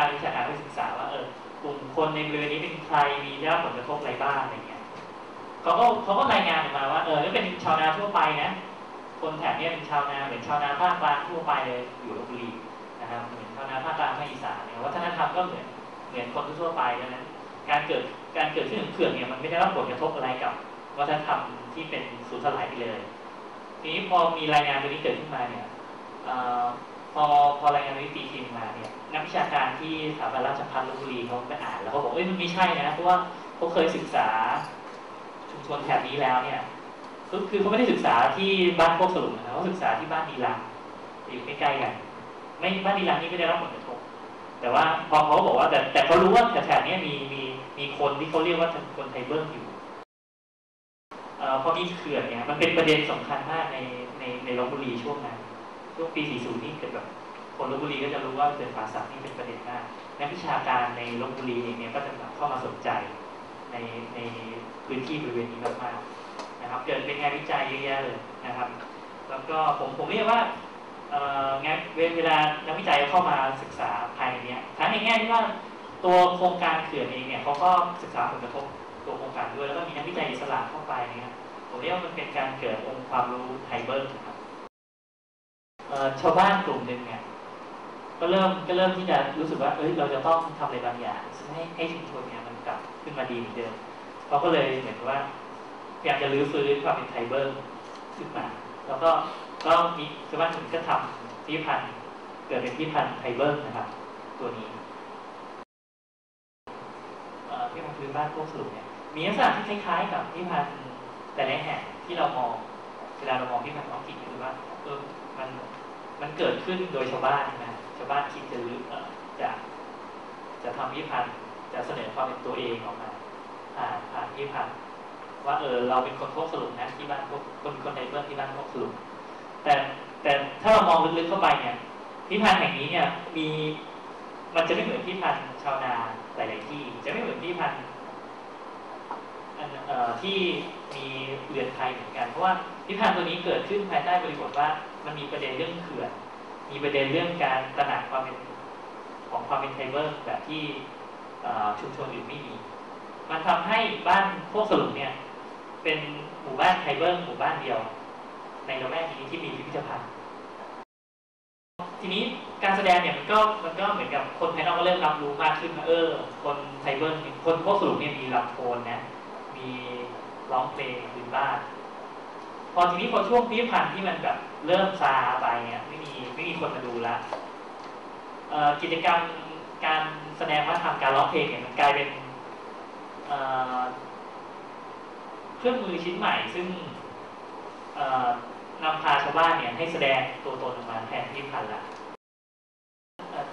ด้านวิชาการไปศึกษาว่าเออกลุ่มคนในบริเวณนี้เป็นใครมีได้รับผลกระทบอะไรบ้างอะไรเงี้ยเขาก็เขาก็รายงานออกมาว่าเออนี่เป็นชาวนาทั่วไปนะ คนแถบนี้เป็นชาวนาเหมือนชาวนาภาคกลางทั่วไปเลยอยู่ลบบุรีนะครับเหมือนชาวนาภาคกลางภาคอีสานเนี่ยวัฒนธรรมก็เหมือนเหมือนคนทั่วไปดังนั้นการเกิดการเกิดขึ้นของเขื่อนเนี่ยมันไม่ได้รับผลกระทบอะไรกับวัฒนธรรมที่เป็นสูญสลายไปเลย ทีนี้พอมีรายงานตัวนี้เกิดขึ้นมาเนี่ย พอพอรายงานนี้ตีพิมพ์มาเนี่ยนักวิชาการที่สถาบันราชภัฏลบบุรีเขาไปอ่านแล้วเขาบอกเอ้ยมันไม่ใช่นะเพราะว่าเขาเคยศึกษาชุมชนแถบนี้แล้วเนี่ยคือคือเขาไม่ได้ศึกษาที่บ้านโคกสลุงนะเขาศึกษาที่บ้านดีลังอยู่ใกล้ๆกันไม่บ้านดีลังนี่ไม่ได้รับผลกระทบแต่ว่าพอเขาบอกว่าแต่แต่เขารู้ว่าแถบนี้มีมีมีคนที่เขาเรียกว่าคนไทเบิร์อยู่พอมีเขื่อนเนี่ยมันเป็นประเด็นสำคัญมากในในในลบบุรีช่วงนั้น ช่วงปี 40 นี่เกิดแบบคนลบบุรีก็จะรู้ว่าเขื่อนป่าสักนี่เป็นประเด็นมากนักวิชาการในลบบุรีเองเนี่ยก็จะเข้ามาสนใจในในพื้นที่บริเวณนี้มากๆนะครับ เกิดเป็นงานวิจัยเยอะแยะเลยนะครับ แล้วก็ผมผมเรียกว่างานเวลานักวิจัยเข้ามาศึกษาภายในนี้ทั้งในแง่ที่ว่าตัวโครงการเขื่อนเองเนี่ยเขาก็ศึกษาผลกระทบตัวโครงการด้วยแล้วก็มีนักวิจัยอิสระเข้าไปเนี่ยผมเรียกว่ามันเป็นการเกิดองค์ความรู้ไทเบิร์ครับ ชาวบ้านกลุ่มหนึ่งเนี่ยก็เริ่มก็เริ่มที่จะรู้สึกว่าเอ้ยเราจะต้องทำอะไรบางอย่างให้ให้ชุมชนเนี่ยมันกลับขึ้นมาดีเหมือนเดิมเขาก็เลยเหมือนว่าพยายามจะรื้อฟื้นความเป็นไทเบิร์ขึ้นมา แล้วก็ก็มีชาวบ้านถึงก็ทำที่พันธ์เกิดเป็นที่พันธ์ไทเบิร์นะครับ ตัวนี้ที่พันพื้นบ้านพวกสรุปเนี่ยมีลักษณะที่คล้ายๆกับที่พันธ์แต่ละแห่งที่เรามอง เวลาเรามองที่พันท้องถิ่นคือว่าเออมันมันเกิดขึ้นโดยชาวบ้านนะชาวบ้านคิดจะรื้อจะจะทำพิพันธ์จะเสนอความเป็นตัวเองออกมาผ่านผ่านพิพันธ์ว่าเออเราเป็นคนพวกสรุปนะที่บ้านพวกคนคนในเบื้องที่บ้านพวกสรุปแต่แต่ถ้าเรามองลึกๆเข้าไปเนี่ยพิพันธ์แห่งนี้เนี่ยมีมันจะไม่เหมือนพิพันธ์ชาวนาหลาย ๆ ที่ จะไม่เหมือนพิพันธ์ที่ มีเรือนไทยเหมือนกัน เพราะว่าพิพันตัวนี้เกิดขึ้นภายใต้บริบทว่ามันมีประเด็นเรื่องเขื่อน มีประเด็นเรื่องการตระหนักความเป็นของความเป็นไทเบอร์แบบที่ชุมชนอื่นไม่มี มันทำให้บ้านพวกสรุปเนี่ยเป็นหมู่บ้านไทเบอร์หมู่บ้านเดียว ในละแวกนี้ที่มีพิพิธภัณฑ์ ทีนี้การแสดงเนี่ยมันก็มันก็เหมือนกับคนภายนอกก็เริ่มรับรู้มากขึ้นว่าเออ คนไทเบอร์คนพวกสรุปเนี่ยมีลำโพนนะมี ร้องเพลงพื้นบ้าน พอทีนี้พอช่วงพิพิธภัณฑ์ที่มันแบบเริ่มซาไปเนี่ยไม่มีไม่มีคนมาดูละกิจกรรมการแสดงวัฒนธรรมการร้องเพลงเนี่ยมันกลายเป็นเครื่องมือชิ้นใหม่ซึ่งนำพาชาวบ้านเนี่ยให้แสดงตัวตนออกมาแทนพิพิธภัณฑ์ละ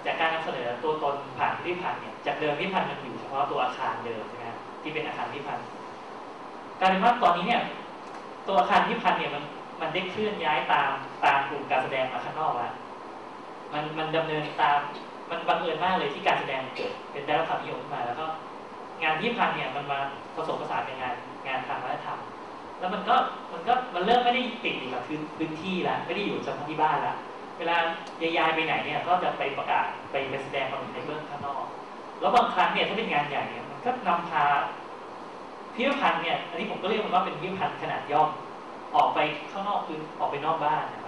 จากการนำเสนอตัวตนผ่านพิพิธภัณฑ์เนี่ยจากเดิมพิพิธภัณฑ์มันอยู่เฉพาะตัวอาคารเดิมใช่ไหมที่เป็นอาคารพิพิธภัณฑ์ กายเป็นว่าตอนนี้เนี่ย ตัวอาคารพิพิธภัณฑ์เนี่ยมันมันได้เคลื่อนย้ายตามตามกลุ่มการแสดงมาข้างนอกแล้วมันมันดำเนินตามมันบังเอิญมากเลยที่การแสดงเกิดเป็นได้รับความนิยมขึ้นมาแล้วก็ งานพิพันเนี่ยมันมาผสมผสานกับงานงานทางวัฒนธรรมแล้วมันก็มันก็มันเริ่มไม่ได้ติดอยู่กับพื้นที่ล้วไม่ได้อยู่เฉพาะที่บ้านล้วเวลายายไปไหนเนี่ยก็จะไปประกาศไปไปแสดงความเป็นในเบื้องข้างนอก แล้วบางครั้งเนี่ยถ้าเป็นงานใหญ่เนี่ยมันก็นำพา พิพิธภัณฑ์เนี่ยอันนี้ผมก็เรียกมันว่าเป็นพิพิธภัณฑ์ขนาดย่อมออกไปข้างนอกคือออกไปนอกบ้านนะครับ